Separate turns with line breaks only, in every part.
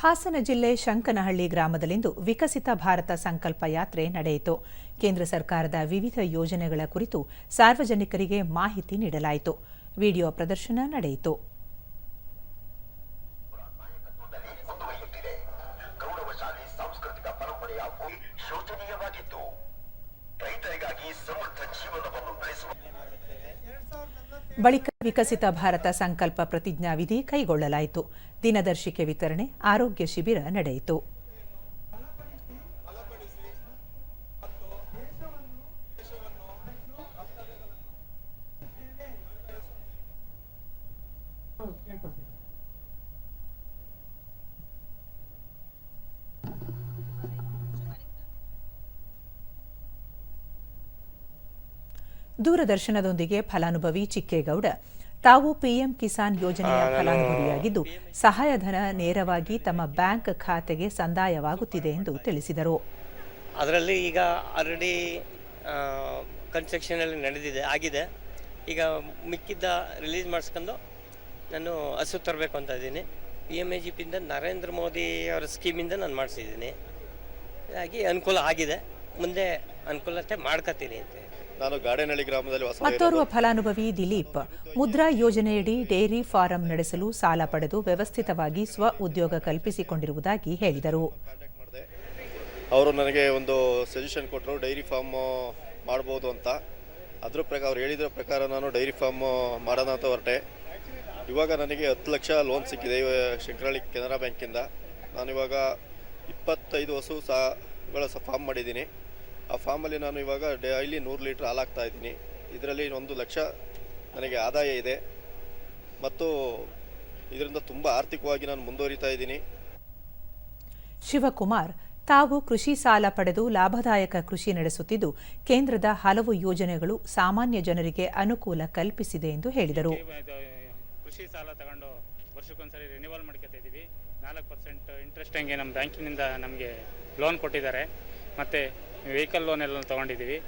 ಹಾಸನ ಜಿಲ್ಲೆ ಶಂಕನಹಳ್ಳಿ ಗ್ರಾಮದಲ್ಲಿಂದು ವಿಕಸಿತ ಭಾರತ ಸಂಕಲ್ಪ ಯಾತ್ರೆ ನಡೆಯಿತು. ಕೇಂದ್ರ ಸರ್ಕಾರದ ವಿವಿಧ ಯೋಜನೆಗಳ ಕುರಿತು ಸಾರ್ವಜನಿಕರಿಗೆ ಮಾಹಿತಿ ನೀಡಲಾಯಿತು. ವಿಡಿಯೋ ಪ್ರದರ್ಶನ ನಡೆಯಿತು. ಬಳಿಕ ವಿಕಸಿತ ಭಾರತ ಸಂಕಲ್ಪ ಪ್ರತಿಜ್ಞಾವಿಧಿ ಕೈಗೊಳ್ಳಲಾಯಿತು. ದಿನದರ್ಶಿಕೆ ವಿತರಣೆ ಆರೋಗ್ಯ ಶಿಬಿರ ನಡೆಯಿತು. ದೂರದರ್ಶನದೊಂದಿಗೆ ಫಲಾನುಭವಿ ಚಿಕ್ಕೇಗೌಡ. ತಾವು ಪಿಎಂ ಕಿಸಾನ್ ಯೋಜನೆಯ ಫಲಾನುಭವಿಯಾಗಿದ್ದು ಸಹಾಯಧನ ನೇರವಾಗಿ ತಮ್ಮ ಬ್ಯಾಂಕ್ ಖಾತೆಗೆ ಸಂದಾಯವಾಗುತ್ತಿದೆ ಎಂದು ತಿಳಿಸಿದರು.
ಅದರಲ್ಲಿ ಈಗ ಆಲ್ರೆಡಿ ಕನ್ಸ್ಟ್ರಕ್ಷನಲ್ಲಿ ನಡೆದಿದೆ ಆಗಿದೆ. ಈಗ ಮಿಕ್ಕಿದ್ದ ರಿಲೀಸ್ ಮಾಡಿಸ್ಕೊಂಡು ನಾನು ಹಸು ತರಬೇಕು ಅಂತ ಇದ್ದೀನಿ. ಪಿ ಎಂ ಎ ಜಿ ಪಿಯಿಂದ ನರೇಂದ್ರ ಮೋದಿ ಅವರ ಸ್ಕೀಮಿಂದ ನಾನು ಮಾಡಿಸಿದ್ದೀನಿ. ಹಾಗಾಗಿ ಅನುಕೂಲ ಆಗಿದೆ. ಮುಂದೆ ಅನುಕೂಲತೆ ಮಾಡ್ಕೋತೀನಿ ಅಂತ ಹೇಳಿ.
ನಾನು ಗಾಡೇನಹಳ್ಳಿ ಗ್ರಾಮದಲ್ಲಿ ವಾಸ
ಮತ್ತೋರ್ವ ಫಲಾನುಭವಿ ದಿಲೀಪ್ ಮುದ್ರಾ ಯೋಜನೆಯಡಿ ಡೇರಿ ಫಾರಂ ನಡೆಸಲು ಸಾಲ ಪಡೆದು ವ್ಯವಸ್ಥಿತವಾಗಿ ಸ್ವ ಉದ್ಯೋಗ ಕಲ್ಪಿಸಿಕೊಂಡಿರುವುದಾಗಿ ಹೇಳಿದರು.
ಅವರು ನನಗೆ ಒಂದು ಸಜೆಷನ್ ಕೊಟ್ಟರು ಡೈರಿ ಫಾರ್ಮ್ ಮಾಡ್ಬೋದು ಅಂತ. ಅದ್ರ ಪ್ರಕಾರ ಅವ್ರು ಹೇಳಿದ್ರ ಪ್ರಕಾರ ನಾನು ಡೈರಿ ಫಾರ್ಮ್ ಮಾಡೋಣ ಅಂತ ಹೊರಟೆ. ಇವಾಗ ನನಗೆ ಹತ್ತು ಲಕ್ಷ ಲೋನ್ ಸಿಕ್ಕಿದೆ ಶಂಕರಹಳ್ಳಿ ಕೆನರಾ ಬ್ಯಾಂಕಿಂದ. ನಾನು ಇವಾಗ ಇಪ್ಪತ್ತೈದು ಹಸು ಸಹ ಫಾರ್ಮ್ ಮಾಡಿದ್ದೀನಿ. ಆ ಫಾರ್ಮಲ್ಲಿ ನಾನು ಇವಾಗ ಡೈಲಿ ನೂರು ಲೀಟ್ರ್ ಹಾಲಾಗ್ತಾ ಇದ್ದೀನಿ. ಇದರಲ್ಲಿ ಒಂದು ಲಕ್ಷ ನನಗೆ ಆದಾಯ ಇದೆ. ಮತ್ತು ಇದರಿಂದ ತುಂಬ ಆರ್ಥಿಕವಾಗಿ ನಾನು ಮುಂದುವರಿತಾ ಇದ್ದೀನಿ.
ಶಿವಕುಮಾರ್ ತಾವು ಕೃಷಿ ಸಾಲ ಪಡೆದು ಲಾಭದಾಯಕ ಕೃಷಿ ನಡೆಸುತ್ತಿದ್ದು ಕೇಂದ್ರದ ಹಲವು ಯೋಜನೆಗಳು ಸಾಮಾನ್ಯ ಜನರಿಗೆ ಅನುಕೂಲ ಕಲ್ಪಿಸಿದೆ ಎಂದು ಹೇಳಿದರು.
ಇದು ಕೃಷಿ ಸಾಲ ತಗೊಂಡು ವರ್ಷಕ್ಕೊಂದ್ಸರಿ ರಿನಿವಲ್ ಮಾಡ್ಕೊತಾ ಇದ್ದೀವಿ. ನಾಲ್ಕು ಪರ್ಸೆಂಟ್ ಇಂಟ್ರೆಸ್ಟ್ ಹಂಗೆ ನಮ್ಮ ಬ್ಯಾಂಕಿನಿಂದ ನಮಗೆ ಲೋನ್ ಕೊಟ್ಟಿದ್ದಾರೆ. ಮತ್ತು ವೆಹಿಕಲ್ ಲೋನ್ ಎಲ್ಲ ತೊಗೊಂಡಿದ್ದೀವಿ.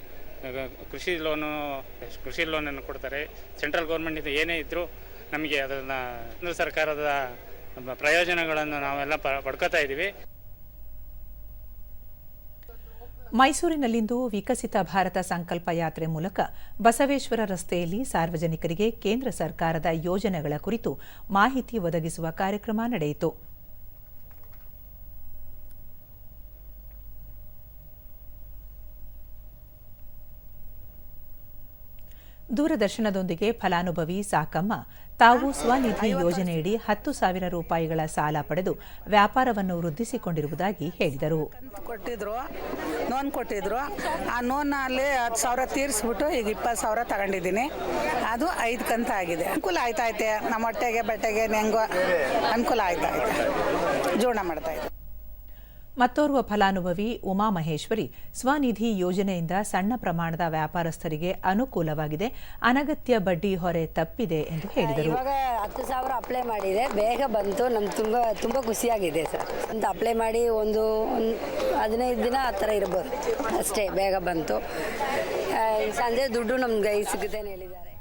ಕೃಷಿ ಲೋನು, ಕೃಷಿ ಲೋನನ್ನು ಕೊಡ್ತಾರೆ. ಸೆಂಟ್ರಲ್ ಗೌರ್ಮೆಂಟಿಂದ ಏನೇ ಇದ್ದರೂ ನಮಗೆ ಅದನ್ನು ಕೇಂದ್ರ ಸರ್ಕಾರದ ಪ್ರಯೋಜನಗಳನ್ನು ನಾವೆಲ್ಲ ಪಡ್ಕೋತಾ ಇದ್ದೀವಿ.
ಮೈಸೂರಿನಲ್ಲಿಂದು ವಿಕಸಿತ ಭಾರತ ಸಂಕಲ್ಪ ಯಾತ್ರೆ ಮೂಲಕ ಬಸವೇಶ್ವರ ರಸ್ತೆಯಲ್ಲಿ ಸಾರ್ವಜನಿಕರಿಗೆ ಕೇಂದ್ರ ಸರ್ಕಾರದ ಯೋಜನೆಗಳ ಕುರಿತು ಮಾಹಿತಿ ಒದಗಿಸುವ ಕಾರ್ಯಕ್ರಮ ನಡೆಯಿತು. ದೂರದರ್ಶನದೊಂದಿಗೆ ಫಲಾನುಭವಿ ಸಾಕಮ್ಮ ತಾವು ಸ್ವನಿಧಿ ಯೋಜನೆಯಡಿ ಹತ್ತು ಸಾವಿರ ರೂಪಾಯಿಗಳ ಸಾಲ ಪಡೆದು ವ್ಯಾಪಾರವನ್ನು ವೃದ್ಧಿಸಿಕೊಂಡಿರುವುದಾಗಿ ಹೇಳಿದರು.
ಕೊಟ್ಟಿದ್ರು ನೋನ್ ಕೊಟ್ಟಿದ್ರು. ಆ ನೋನಲ್ಲಿ ಹತ್ತು ಸಾವಿರ ತೀರಿಸ್ಬಿಟ್ಟು ಈಗ ಇಪ್ಪತ್ತು ಸಾವಿರ ತಗೊಂಡಿದ್ದೀನಿ. ಅದು ಐದು ಕಂತ ಆಗಿದೆ. ಅನುಕೂಲ ಆಯ್ತಾ ನಮ್ಮ ಹೊಟ್ಟೆಗೆ ಬಟ್ಟೆಗೆ ಹೆಂಗೋ ಅನುಕೂಲ ಆಯ್ತಾ ಜೀವನ ಮಾಡ್ತಾ ಇದ್ದೆ.
ಮತ್ತೋರ್ವ ಫಲಾನುಭವಿ ಉಮಾ ಮಹೇಶ್ವರಿ ಸ್ವನಿಧಿ ಯೋಜನೆಯಿಂದ ಸಣ್ಣ ಪ್ರಮಾಣದ ವ್ಯಾಪಾರಸ್ಥರಿಗೆ ಅನುಕೂಲವಾಗಿದೆ. ಅನಗತ್ಯ ಬಡ್ಡಿ ಹೊರೆ ತಪ್ಪಿದೆ ಎಂದು ಹೇಳಿದರು.
ಇವಾಗ ಹತ್ತು ಸಾವಿರ ಅಪ್ಲೈ ಮಾಡಿದೆ. ಬೇಗ ಬಂತು. ನಮ್ಗೆ ತುಂಬ ತುಂಬ ಖುಷಿಯಾಗಿದೆ ಸರ್. ಅಂತ ಅಪ್ಲೈ ಮಾಡಿ ಒಂದು ಒಂದು ಹದಿನೈದು ದಿನ ಆ ಥರ ಇರ್ಬೋದು. ಅಷ್ಟೇ ಬೇಗ ಬಂತು. ಸಂಜೆ ದುಡ್ಡು ನಮ್ಗೆ ಸಿಗುತ್ತೆ ಹೇಳಿದ್ದಾರೆ.